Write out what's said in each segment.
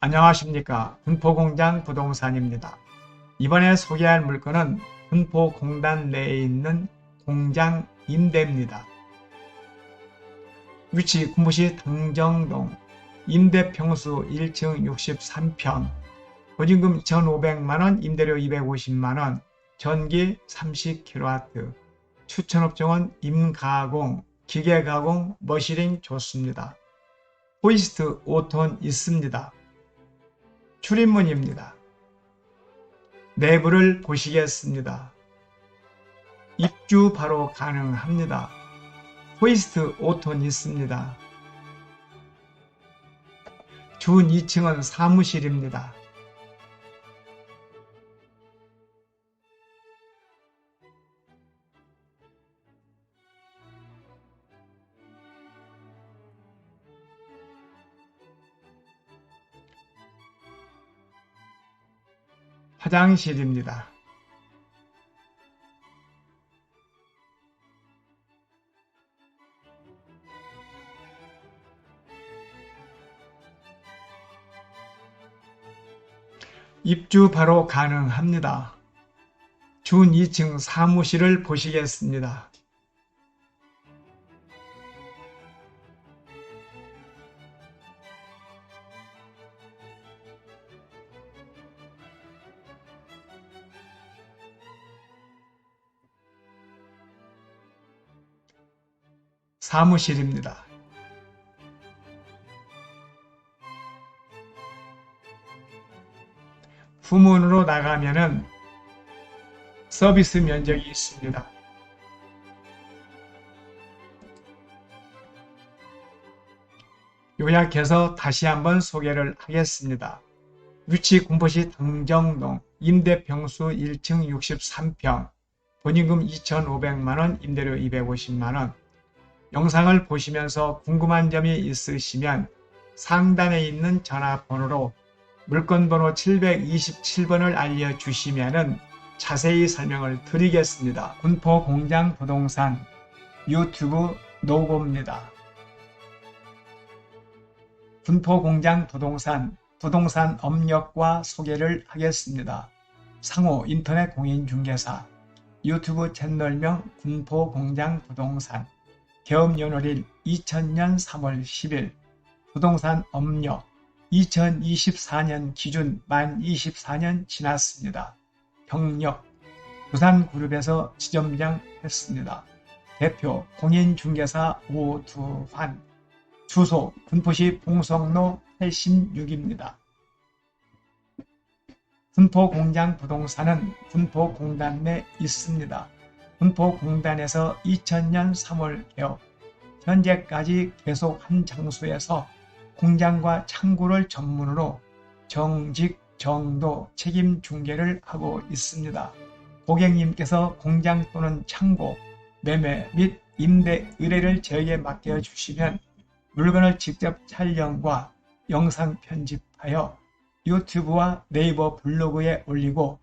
안녕하십니까 분포공장 부동산입니다. 이번에 소개할 물건은 분포공단 내에 있는 공장 임대입니다. 위치 군부시 당정동 임대평수 1층 63평 보증금 2,500만원 임대료 250만원 전기 30kW 추천업종은 임가공, 기계가공, 머시링 좋습니다. 호이스트 5톤 있습니다. 출입문입니다. 내부를 보시겠습니다. 입주 바로 가능합니다. 호이스트 5톤 있습니다. 준 2층은 사무실입니다. 화장실입니다. 입주 바로 가능합니다. 준 2층 사무실을 보시겠습니다. 사무실입니다. 후문으로 나가면은 서비스 면적이 있습니다. 요약해서 다시 한번 소개를 하겠습니다. 위치 군포시 당정동 임대 평수 1층 63평 본인금 2,500만원 임대료 250만원 영상을 보시면서 궁금한 점이 있으시면 상단에 있는 전화번호로 물건번호 727번을 알려주시면 자세히 설명을 드리겠습니다. 군포 공장 부동산 유튜브 노고입니다. 군포 공장 부동산 부동산 업력과 소개를 하겠습니다. 상호 인터넷 공인중개사 유튜브 채널명 군포 공장 부동산 개업연월일 2000년 3월 10일 부동산 업력 2024년 기준 만 24년 지났습니다. 경력 부산그룹에서 지점장 했습니다. 대표 공인중개사 오두환 주소 군포시 봉성로 86입니다. 군포공장 부동산은 군포공단 내 있습니다. 군포공단에서 2000년 3월 개업 현재까지 계속 한 장소에서 공장과 창구를 전문으로 정직, 정도, 책임 중개를 하고 있습니다. 고객님께서 공장 또는 창고, 매매 및 임대 의뢰를 저에게 맡겨주시면 물건을 직접 촬영과 영상 편집하여 유튜브와 네이버 블로그에 올리고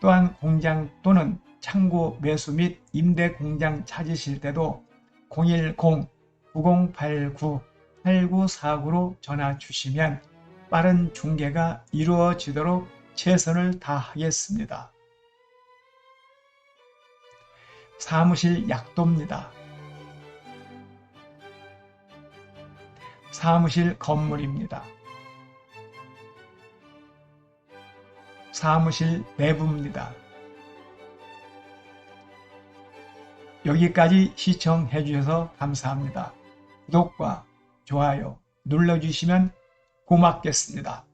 또한 공장 또는 창고 매수 및 임대 공장 찾으실 때도 010-9089-8949로 전화 주시면 빠른 중개가 이루어지도록 최선을 다하겠습니다. 사무실 약도입니다. 사무실 건물입니다. 사무실 내부입니다. 여기까지 시청해 주셔서 감사합니다. 구독과 좋아요 눌러주시면 고맙겠습니다.